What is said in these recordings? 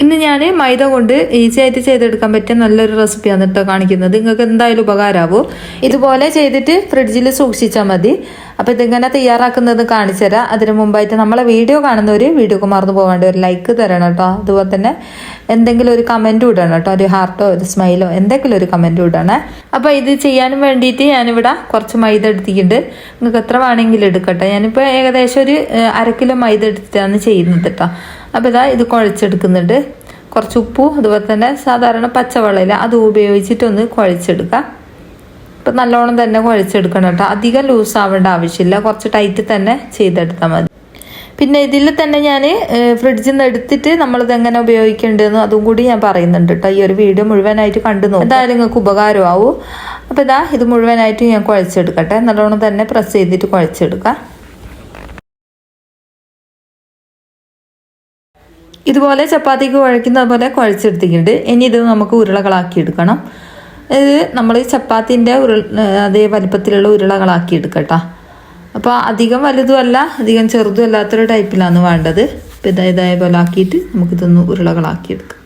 ഇന്ന് ഞാൻ മൈദ കൊണ്ട് ഈസി ആയിട്ട് ചെയ്തെടുക്കാൻ പറ്റിയ നല്ലൊരു റെസിപ്പിയാണ് കേട്ടോ കാണിക്കുന്നത്. നിങ്ങൾക്ക് എന്തായാലും ഉപകാരമാവും ഇതുപോലെ ചെയ്തിട്ട് ഫ്രിഡ്ജിൽ സൂക്ഷിച്ചാൽ മതി. അപ്പോൾ ഇതിങ്ങനെ തയ്യാറാക്കുന്നത് കാണിച്ചു തരാം. അതിന് മുമ്പായിട്ട് നമ്മളെ വീഡിയോ കാണുന്നവർ വീഡിയോക്ക് മറന്നു പോകാണ്ട് ഒരു ലൈക്ക് തരണം കേട്ടോ അതുപോലെ തന്നെ എന്തെങ്കിലും ഒരു കമന്റ് ഇടണം കേട്ടോ ഒരു ഹാർട്ടോ ഒരു സ്മൈലോ എന്തെങ്കിലും ഒരു കമന്റ് ഇടണേ. അപ്പോൾ ഇത് ചെയ്യാനും വേണ്ടിയിട്ട് ഞാനിവിടെ കുറച്ച് മൈദ എടുത്തിട്ടുണ്ട്. നിങ്ങൾക്ക് എത്ര വേണമെങ്കിലും എടുക്കട്ടെ. ഞാനിപ്പോൾ ഏകദേശം ഒരു ഏഹ്, അര കിലോ മൈദ എടുത്തിട്ടാണ് ചെയ്യുന്നത് കേട്ടോ അപ്പോൾ ഇതാ ഇത് കുഴച്ചെടുക്കുന്നുണ്ട്. കുറച്ച് ഉപ്പും അതുപോലെ തന്നെ സാധാരണ പച്ചവെള്ളമില്ല അത് ഉപയോഗിച്ചിട്ടൊന്ന് കുഴച്ചെടുക്കാം. ഇപ്പം നല്ലോണം തന്നെ കുഴച്ചെടുക്കണം കേട്ടോ. അധികം ലൂസ് ആവേണ്ട ആവശ്യമില്ല. കുറച്ച് ടൈറ്റ് തന്നെ ചെയ്തെടുത്താൽ മതി. പിന്നെ ഇതിൽ തന്നെ ഞാൻ ഫ്രിഡ്ജിൽ നിന്ന് എടുത്തിട്ട് നമ്മളിത് എങ്ങനെ ഉപയോഗിക്കേണ്ടതെന്ന് അതും കൂടി ഞാൻ പറയുന്നുണ്ട് കേട്ടോ. ഈ ഒരു വീഡിയോ മുഴുവനായിട്ട് കണ്ടു നോക്കും. എന്തായാലും നിങ്ങൾക്ക് ഉപകാരമാവും. അപ്പോൾ ഇതാ ഇത് മുഴുവനായിട്ട് ഞാൻ കുഴച്ചെടുക്കട്ടെ. നല്ലോണം തന്നെ പ്രസ് ചെയ്തിട്ട് കുഴച്ചെടുക്കാം. ഇതുപോലെ ചപ്പാത്തിക്ക് കുഴക്കുന്നതുപോലെ കുഴച്ചെടുത്തിട്ടുണ്ട്. ഇനി ഇത് നമുക്ക് ഉരുളകളാക്കി എടുക്കണം. ഇത് നമ്മൾ ചപ്പാത്തിന്റെ ഉരു അതേ വലിപ്പത്തിലുള്ള ഉരുളകളാക്കി എടുക്കട്ടോ. അപ്പോൾ അധികം വലുതുമല്ല അധികം ചെറുതും അല്ലാത്തൊരു ടൈപ്പിലാണ് വേണ്ടത്. അപ്പോൾ ഇതാ ഇതേപോലെ ആക്കിയിട്ട് നമുക്കിതൊന്ന് ഉരുളകളാക്കി എടുക്കാം.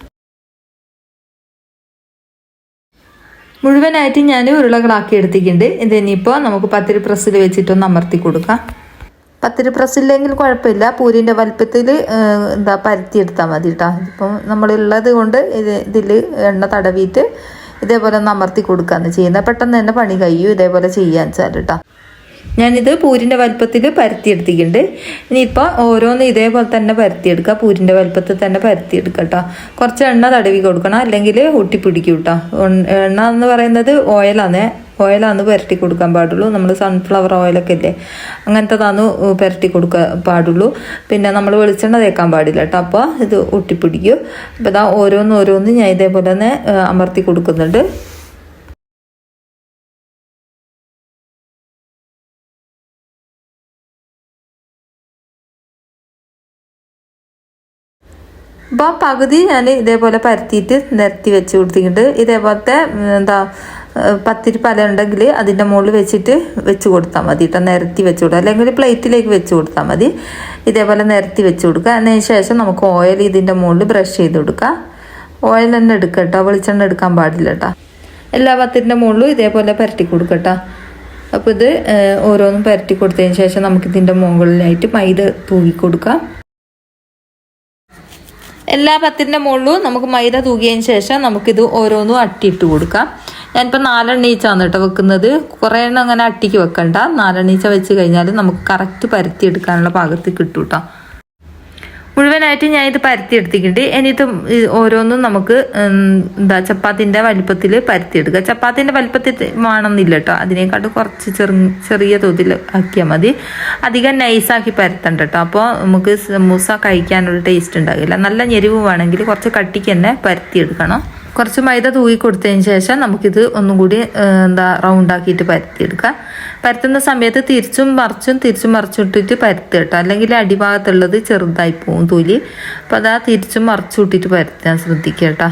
മുഴുവനായിട്ട് ഞാൻ ഉരുളകളാക്കി എടുത്തിട്ടുണ്ട്. ഇതിനിപ്പോൾ നമുക്ക് പത്തിരി പ്രസ്സിൽ വെച്ചിട്ടൊന്ന് അമർത്തി കൊടുക്കാം. പത്തിരി പ്രസ്സില്ലെങ്കിൽ കുഴപ്പമില്ല. പൂരിന്റെ വലുപ്പത്തിൽ എന്താ പരത്തിയെടുത്താൽ മതി കേട്ടോ ഇപ്പം നമ്മളുള്ളത് കൊണ്ട് ഇത് ഇതിൽ എണ്ണ തടവിയിട്ട് ഇതേപോലെ ഒന്ന് അമർത്തി കൊടുക്കാന്ന് ചെയ്യുന്നത് പെട്ടെന്ന് തന്നെ പണി കഴിയും ഇതേപോലെ ചെയ്യാൻ വെച്ചാൽ കേട്ടോ ഞാനിത് പൂരിന്റെ വലുപ്പത്തിൽ പരത്തിയെടുത്തിട്ടുണ്ട്. ഇനിയിപ്പോൾ ഓരോന്ന് ഇതേപോലെ തന്നെ പരത്തിയെടുക്കുക പൂരിന്റെ വലുപ്പത്തിൽ തന്നെ പരത്തിയെടുക്കുക കേട്ടോ കുറച്ച് എണ്ണ തടവി കൊടുക്കണം. അല്ലെങ്കിൽ ഒട്ടിപ്പിടിക്കും കേട്ടോ എണ്ണ എന്ന് പറയുന്നത് ഓയിലാണ് ഓയിലാണ് പുരട്ടി കൊടുക്കാൻ പാടുള്ളൂ. നമ്മൾ സൺഫ്ലവർ ഓയിലൊക്കെ ഇല്ലേ അങ്ങനത്തതാണ് പുരട്ടി കൊടുക്കാൻ പാടുള്ളൂ. പിന്നെ നമ്മൾ വെളിച്ചെണ്ണ തേക്കാൻ പാടില്ല കേട്ടോ അപ്പോൾ ഇത് ഒട്ടിപ്പിടിക്കും അപ്പോൾ ഇതാ ഓരോന്ന് ഓരോന്ന് ഞാൻ ഇതേപോലെ തന്നെ അമർത്തി കൊടുക്കുന്നുണ്ട്. അപ്പോൾ പകുതി ഞാൻ ഇതേപോലെ പരത്തിയിട്ട് നിരത്തി വെച്ച് കൊടുത്തിട്ടുണ്ട്. ഇതേപോലത്തെ എന്താ പത്തിരി പല ഉണ്ടെങ്കിൽ അതിന്റെ മുകളിൽ വെച്ചിട്ട് വെച്ച് കൊടുത്താൽ മതി കേട്ടോ. നിരത്തി വെച്ച് കൊടുക്കുക. അല്ലെങ്കിൽ പ്ലേറ്റിലേക്ക് വെച്ച് കൊടുത്താൽ മതി. ഇതേപോലെ നിരത്തി വെച്ച് കൊടുക്കുക. അതിന് ശേഷം നമുക്ക് ഓയിൽ ഇതിന്റെ മുകളിൽ ബ്രഷ് ചെയ്ത് കൊടുക്കുക. ഓയിൽ തന്നെ എടുക്കുക കേട്ടോ. വെളിച്ചെണ്ണ എടുക്കാൻ പാടില്ല കേട്ടോ. എല്ലാ പത്തിരിന്റെ മുകളിലും ഇതേപോലെ പരട്ടി കൊടുക്കുക കേട്ടോ. അപ്പോൾ ഇത് ഓരോന്നും പരട്ടി കൊടുത്തതിന് ശേഷം നമുക്ക് ഇതിന്റെ മുകളിലായിട്ട് മൈദ തൂക്കി കൊടുക്കാം എല്ലാ പത്തിന്റെ മുകളിലും നമുക്ക് മൈദ തൂകിയതിന് ശേഷം നമുക്കിത് ഓരോന്നും അട്ടിയിട്ട് കൊടുക്കാം. ഞാനിപ്പോൾ നാലെണ്ണീച്ചാണ് കേട്ടോ വെക്കുന്നത്. കുറേ എണ്ണം അങ്ങനെ അട്ടിക്ക് വെക്കണ്ട. നാലെണ്ണീച്ച വെച്ച് കഴിഞ്ഞാൽ നമുക്ക് കറക്റ്റ് പരത്തി എടുക്കാനുള്ള പാകത്തിൽ കിട്ടും കേട്ടോ മുഴുവനായിട്ട് ഞാൻ ഇത് പരത്തി എടുത്തിട്ടുണ്ട് ഇത് ഓരോന്നും നമുക്ക് എന്താ ചപ്പാത്തിന്റെ വലിപ്പത്തിൽ പരത്തിയെടുക്കുക. ചപ്പാത്തിന്റെ വലിപ്പത്തിൽ വേണമെന്നില്ല കേട്ടോ അതിനേക്കാട്ട് കുറച്ച് ചെറു ചെറിയ തോതിൽ ആക്കിയാൽ മതി. അധികം നൈസാക്കി പരത്തണ്ട കേട്ടോ അപ്പോൾ നമുക്ക് സമൂസ കഴിക്കാനുള്ള ടേസ്റ്റ് ഉണ്ടാകില്ല. നല്ല ഞെരിവ് വേണമെങ്കിൽ കുറച്ച് കട്ടിക്ക് തന്നെ പരത്തിയെടുക്കണം. കുറച്ച് മൈദ തൂക്കി കൊടുത്തതിന് ശേഷം നമുക്കിത് ഒന്നും കൂടി എന്താ റൗണ്ട് ആക്കിയിട്ട് പരത്തിയെടുക്കാം. പരത്തുന്ന സമയത്ത് തിരിച്ചും മറിച്ചും തിരിച്ചും മറിച്ചും ഇട്ടിട്ട് പരത്തുക കേട്ടോ. അല്ലെങ്കിൽ അടിഭാഗത്തുള്ളത് ചെറുതായി പോവും തൊലി. അപ്പോൾ അതാ തിരിച്ചും മറിച്ചും ഇട്ടിട്ട് പരത്താൻ ശ്രദ്ധിക്കുക കേട്ടോ.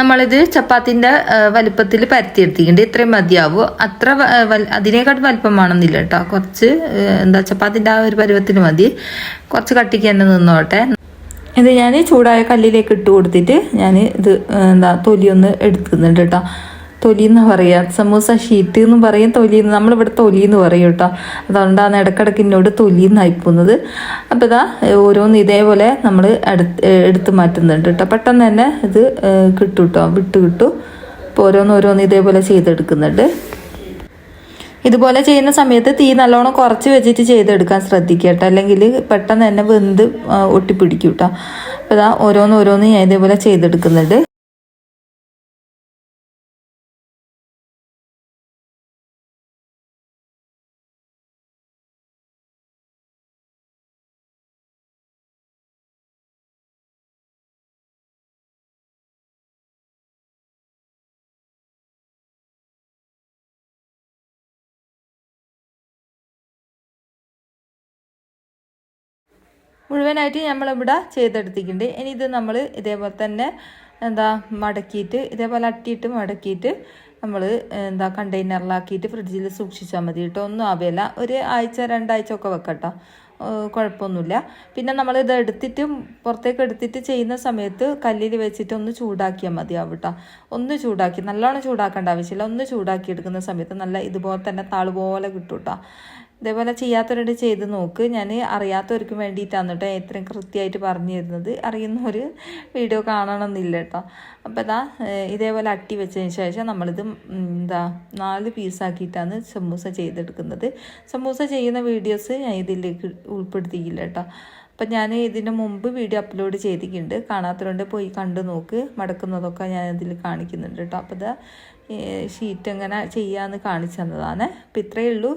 നമ്മളിത് ചപ്പാത്തിന്റെ വലിപ്പത്തിൽ പരത്തിയെടുത്തിട്ടുണ്ട്. ഇത്രയും മതിയാവും. അത്ര അതിനേക്കാട്ട് വലിപ്പം വേണമെന്നില്ല കേട്ടോ. കുറച്ച് എന്താ ചപ്പാത്തിന്റെ ആ ഒരു പരുവത്തിന് മതി. കുറച്ച് കട്ടിക്ക് തന്നെ നിന്നോട്ടെ. ഇത് ഞാൻ ചൂടായ കല്ലിലേക്ക് ഇട്ട് കൊടുത്തിട്ട് ഞാൻ ഇത് എന്താ തൊലിയൊന്ന് എടുക്കുന്നുണ്ട് കേട്ടോ. തൊലി എന്ന് പറയുക സമൂസ ഷീറ്റ് എന്ന് പറയും തൊലി എന്ന് നമ്മളിവിടെ തൊലി എന്ന് പറയും കേട്ടോ. അതുകൊണ്ടാണ് ഇടക്കിടക്ക് എന്നോട് തൊലി എന്നായി പോകുന്നത് അപ്പോൾ ഇതാ ഓരോന്ന് ഇതേപോലെ നമ്മൾ എടുത്ത് എടുത്ത് മാറ്റുന്നുണ്ട് കേട്ടോ. പെട്ടെന്ന് തന്നെ ഇത് കിട്ടും കേട്ടോ വിട്ട് കിട്ടും. അപ്പോൾ ഓരോന്ന് ഓരോന്ന് ഇതേപോലെ ചെയ്തെടുക്കുന്നുണ്ട്. ഇതുപോലെ ചെയ്യുന്ന സമയത്ത് തീ നല്ലോണം കുറച്ച് വെച്ചിട്ട് ചെയ്തെടുക്കാൻ ശ്രദ്ധിക്കുക കേട്ടോ. അല്ലെങ്കിൽ പെട്ടെന്ന് തന്നെ വെന്ത് ഒട്ടിപ്പിടിക്കും കേട്ടോ. അപ്പോൾ ഇതാ ഓരോന്ന് ഓരോന്ന് ഞാൻ ഇതേപോലെ ചെയ്തെടുക്കുന്നുണ്ട്. മുഴുവനായിട്ട് നമ്മളിവിടെ ചെയ്തെടുത്തിട്ടുണ്ട്. ഇനി ഇത് നമ്മൾ ഇതേപോലെ തന്നെ എന്താ മടക്കിയിട്ട് ഇതേപോലെ അട്ടിയിട്ട് മടക്കിയിട്ട് നമ്മൾ എന്താ കണ്ടെയ്നറിലാക്കിയിട്ട് ഫ്രിഡ്ജിൽ സൂക്ഷിച്ചാൽ മതി കേട്ടോ. ഒന്നും ആവില്ല. ഒരു ആഴ്ച രണ്ടാഴ്ച ഒക്കെ വെക്കട്ടോ. കുഴപ്പമൊന്നുമില്ല. പിന്നെ നമ്മൾ ഇത് എടുത്തിട്ട് പുറത്തേക്ക് എടുത്തിട്ട് ചെയ്യുന്ന സമയത്ത് കല്ലിൽ വെച്ചിട്ട് ഒന്ന് ചൂടാക്കിയാൽ മതിയാവും കേട്ടോ ഒന്ന് ചൂടാക്കി നല്ലോണം ചൂടാക്കേണ്ട ആവശ്യമില്ല. ഒന്ന് ചൂടാക്കി എടുക്കുന്ന സമയത്ത് നല്ല ഇതുപോലെ തന്നെ താളുപോലെ കിട്ടും കേട്ടോ ഇതേപോലെ ചെയ്യാത്തവരോട് ചെയ്ത് നോക്ക്. ഞാൻ അറിയാത്തവർക്ക് വേണ്ടിയിട്ടാണ് കേട്ടോ ഇത്രയും കൃത്യമായിട്ട് പറഞ്ഞു തരുന്നത്. അറിയുന്നവർ വീഡിയോ കാണണമെന്നില്ല കേട്ടോ. അപ്പോൾ ഇതാ ഇതേപോലെ അട്ടി വെച്ചതിന് ശേഷം നമ്മളിത് എന്താ നാല് പീസാക്കിയിട്ടാണ് സമൂസ ചെയ്തെടുക്കുന്നത്. സമൂസ ചെയ്യുന്ന വീഡിയോസ് ഞാൻ ഇതിലേക്ക് ഉൾപ്പെടുത്തിയില്ല കേട്ടോ. അപ്പം ഞാൻ ഇതിന് മുമ്പ് വീഡിയോ അപ്ലോഡ് ചെയ്തിട്ടുണ്ട്. കാണാത്തവരുണ്ട് പോയി കണ്ടു നോക്ക്. മടക്കുന്നതൊക്കെ ഞാൻ ഇതിൽ കാണിക്കുന്നുണ്ട് കേട്ടോ. അപ്പോൾ ഇത് ഷീറ്റ് എങ്ങനെ ചെയ്യാമെന്ന് കാണിച്ചു തന്നതാണ്. അപ്പം ഇത്രയേ ഉള്ളൂ.